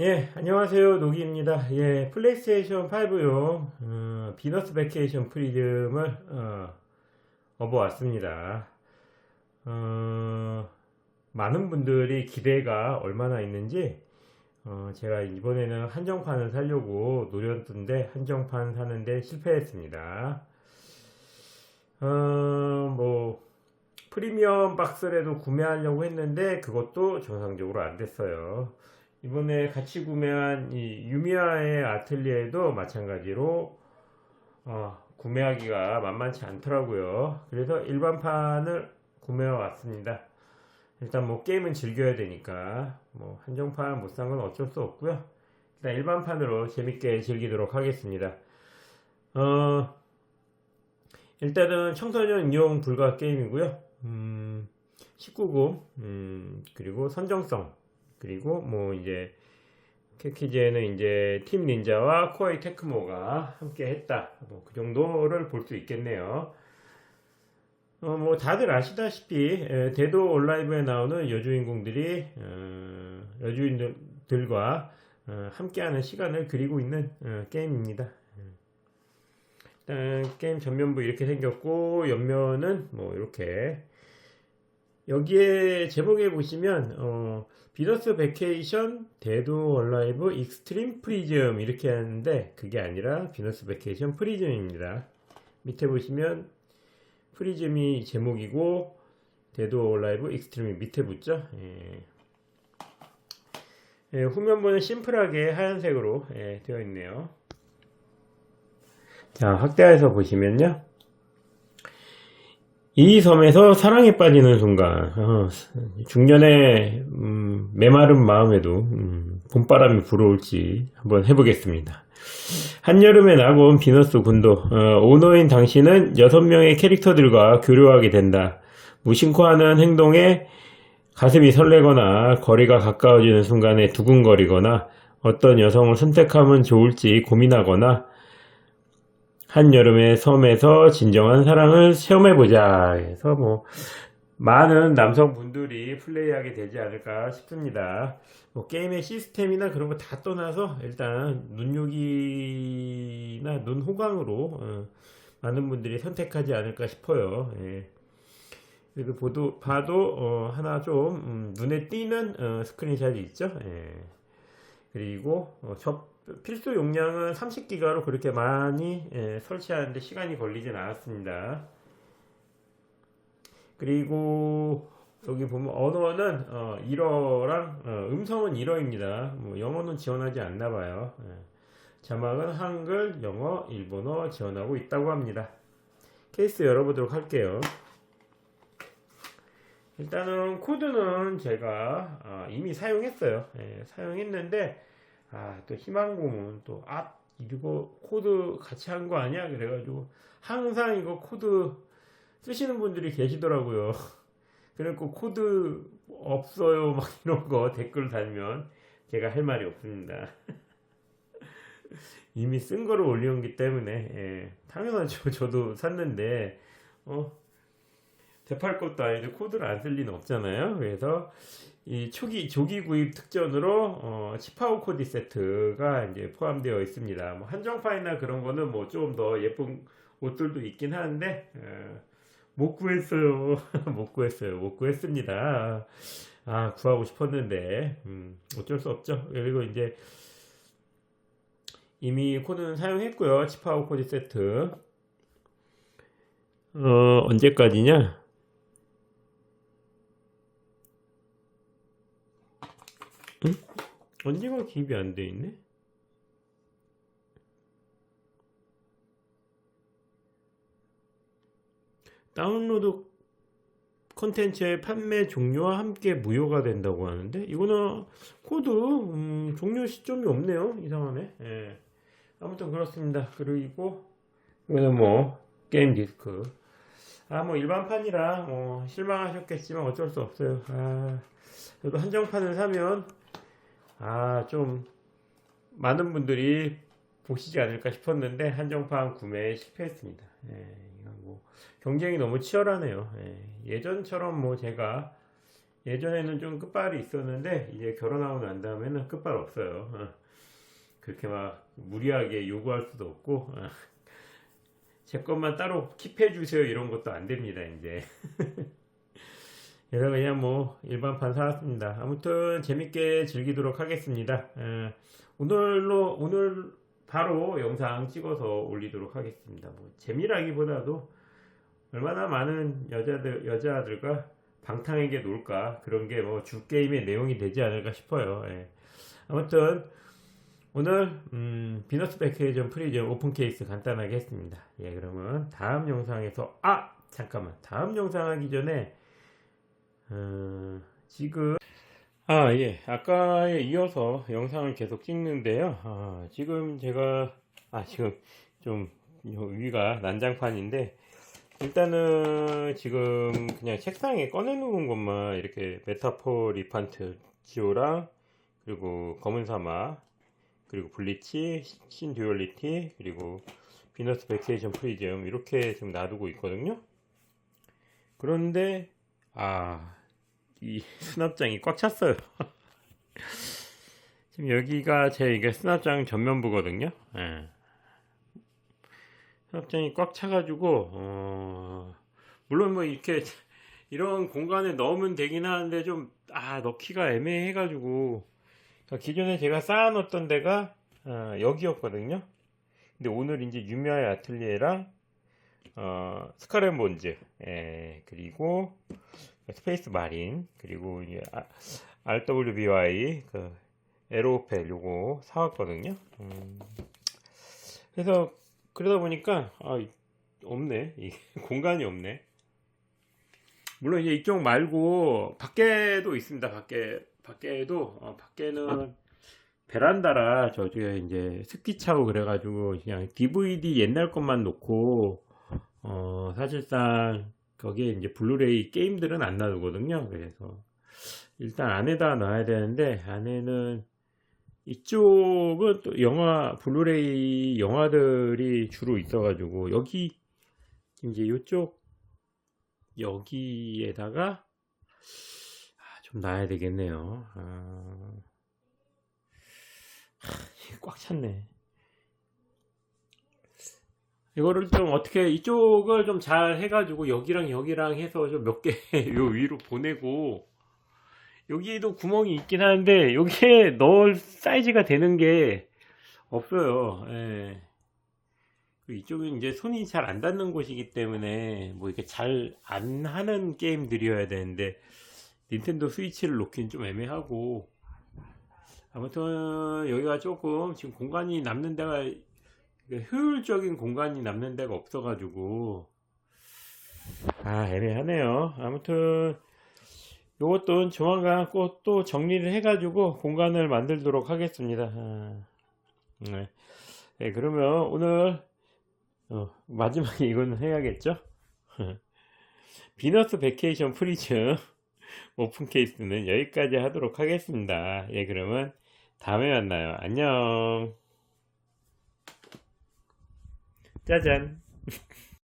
예, 안녕하세요. 노기입니다. 예, 플레이스테이션 5용 어, 비너스 베케이션 프리즘을 어, 업어왔습니다. 어, 많은 분들이 기대가 얼마나 있는지 어, 제가 이번에는 한정판을 사려고 노렸던데 한정판 사는데 실패했습니다. 어, 뭐 프리미엄 박스라도 구매하려고 했는데 그것도 정상적으로 안 됐어요. 이번에 같이 구매한 이 유미야의 아틀리에도 마찬가지로 어, 구매하기가 만만치 않더라고요. 그래서 일반판을 구매해 왔습니다. 일단 뭐 게임은 즐겨야 되니까 뭐 한정판 못 산 건 어쩔 수 없고요. 일단 일반판으로 재밌게 즐기도록 하겠습니다. 어, 일단은 청소년 이용 불가 게임이고요. 음, 19금, 음, 그리고 선정성, 그리고 뭐 이제 캐키제는 이제 팀 닌자와 코아이 테크모가 함께 했다. 뭐 그 정도를 볼 수 있겠네요. 어, 뭐 다들 아시다시피 에, 데도 온라이브에 나오는 여주인공들이 어, 여주인들과 어, 함께하는 시간을 그리고 있는 어, 게임입니다. 일단 게임 전면부 이렇게 생겼고 옆면은 뭐 이렇게 여기에 제목에 보시면 어, 비너스 베케이션 데드 얼라이브 익스트림 프리즘 이렇게 하는데 그게 아니라 비너스 베케이션 프리즘입니다. 밑에 보시면 프리즘이 제목이고 데드 얼라이브 익스트림이 밑에 붙죠. 예. 예, 후면부는 심플하게 하얀색으로 예, 되어 있네요. 자, 확대해서 보시면요. 이 섬에서 사랑에 빠지는 순간, 어, 중년의 음, 메마른 마음에도 음, 봄바람이 불어올지 한번 해보겠습니다. 한여름에 온 비너스 군도, 어, 오너인 당신은 여섯 명의 캐릭터들과 교류하게 된다. 무심코 하는 행동에 가슴이 설레거나 거리가 가까워지는 순간에 두근거리거나 어떤 여성을 선택하면 좋을지 고민하거나 한여름의 섬에서 진정한 사랑을 체험해보자. 해서 뭐, 많은 남성분들이 플레이하게 되지 않을까 싶습니다. 뭐, 게임의 시스템이나 그런 거 다 떠나서 일단 눈요기나 눈호강으로 어, 많은 분들이 선택하지 않을까 싶어요. 예. 그래도 보도, 봐도 어, 하나 좀 음, 눈에 띄는 어, 스크린샷이 있죠. 예. 그리고 어, 접 필수 용량은 30기가로 그렇게 많이 예, 설치하는데 시간이 걸리진 않았습니다. 그리고 여기 보면 언어는 어, 일어랑 어, 음성은 일어입니다. 뭐 영어는 지원하지 않나 봐요. 예. 자막은 한글, 영어, 일본어 지원하고 있다고 합니다. 케이스 열어보도록 할게요. 일단은 코드는 제가 어, 이미 사용했어요. 예, 사용했는데 아, 또 희망고문 또, 아, 이거 코드 같이 한 거 아니야? 그래가지고 항상 이거 코드 쓰시는 분들이 계시더라고요. 그래갖고 코드 없어요. 막 이런 거 댓글 달면 제가 할 말이 없습니다. 이미 쓴 거를 올려온기 때문에, 예, 당연하죠. 저도 샀는데, 어, 대팔 것도 아닌데 코드를 안 쓸 리는 없잖아요. 그래서 이 초기 조기 구입 특전으로 어, 치파오 코디 세트가 이제 포함되어 있습니다. 뭐 한정판이나 그런 거는 뭐 좀 더 예쁜 옷들도 있긴 하는데 어, 못 구했어요. 못 구했어요. 못 구했습니다. 아 구하고 싶었는데 음, 어쩔 수 없죠. 그리고 이제 이미 코드는 사용했고요. 치파오 코디 세트 어, 언제까지냐? 언제가 기입이 안 돼 있네? 다운로드 콘텐츠의 판매 종료와 함께 무효가 된다고 하는데 이거는 코드 음, 종료 시점이 없네요 이상하네 예. 아무튼 그렇습니다 그리고 이거는 뭐 게임 디스크 아 뭐 일반판이라 뭐 실망하셨겠지만 어쩔 수 없어요 아 저도 한정판을 사면 아, 좀 많은 분들이 보시지 않을까 싶었는데 한정판 구매에 실패했습니다. 예, 뭐 경쟁이 너무 치열하네요. 예, 전처럼뭐 제가 예전에는 좀 끝발이 있었는데 이제 결혼하고 난 다음에는 끝발 없어요. 어. 그렇게 막 무리하게 요구할 수도 없고 어. 제 것만 따로 킵해 주세요 이런 것도 안 됩니다 이제. 그래서 그냥 뭐 일반판 사왔습니다. 아무튼 재밌게 즐기도록 하겠습니다. 어, 오늘로 오늘 바로 영상 찍어서 올리도록 하겠습니다. 뭐 재미라기보다도 얼마나 많은 여자들 여자들과 방탕하게 놀까 그런 게 뭐 주 게임의 내용이 되지 않을까 싶어요. 예. 아무튼 오늘 음, 비너스 백헤이전 프리즘 오픈 케이스 간단하게 했습니다. 예, 그러면 다음 영상에서 아 잠깐만 다음 영상 하기 전에 어, 지금 아 예 아까에 이어서 영상을 계속 찍는데요. 아, 지금 제가 아 지금 좀 위가 난장판인데 일단은 지금 그냥 책상에 꺼내 놓은 것만 이렇게 메타포 리판트 지오랑 그리고 검은 사막 그리고 블리치 신 듀얼리티 그리고 비너스 백세이션 프리즘 이렇게 지금 놔두고 있거든요 그런데 아 이 수납장이 꽉 찼어요 지금 여기가 제 이게 수납장 전면부거든요 예. 수납장이 꽉 차가지고 어, 물론 뭐 이렇게 이런 공간에 넣으면 되긴 하는데 좀 아 넣기가 애매해가지고 그러니까 기존에 제가 쌓아놓던 데가 어, 여기였거든요. 근데 오늘 이제 유미아의 아틀리에랑 어, 스카렛 본즈 예, 그리고 스페이스 마린 그리고 이제 아, RWBY 그 에로펠 요거 사왔거든요. 음, 그래서 그러다 보니까 아 이- 없네. 이 공간이 없네. 물론 이제 이쪽 말고 밖에도 있습니다. 밖에 밖에도 어, 밖에는 베란다라 저쪽에 이제 습기 차고 그래가지고 그냥 DVD 옛날 것만 놓고 어 사실상 거기에 이제 블루레이 게임들은 안 놔두거든요 그래서 일단 안에다 놔야 되는데 안에는 이쪽은 또 영화 블루레이 영화들이 주로 있어가지고 여기 이제 이쪽 여기에다가 아, 좀 놔야 되겠네요. 아, 꽉 찼네. 이거를 좀 어떻게 이쪽을 좀 잘 해가지고 여기랑 여기랑 해서 좀 몇 개 요 위로 보내고 여기에도 구멍이 있긴 하는데 여기에 넣을 사이즈가 되는 게 없어요. 예. 그리고 이쪽은 이제 손이 잘 안 닿는 곳이기 때문에 뭐 이렇게 잘 안 하는 게임들이어야 되는데 닌텐도 스위치를 놓긴 좀 애매하고 아무튼 여기가 조금 지금 공간이 남는 데가 효율적인 공간이 남는 데가 없어가지고 아 애매하네요. 아무튼 요것도 조만간 꼭 또 정리를 해가지고 공간을 만들도록 하겠습니다. 아, 네. 네, 그러면 오늘 어, 마지막에 이거는 해야겠죠? 비너스 베케이션 프리즘 오픈 케이스는 여기까지 하도록 하겠습니다. 예, 그러면 다음에 만나요. 안녕. 再见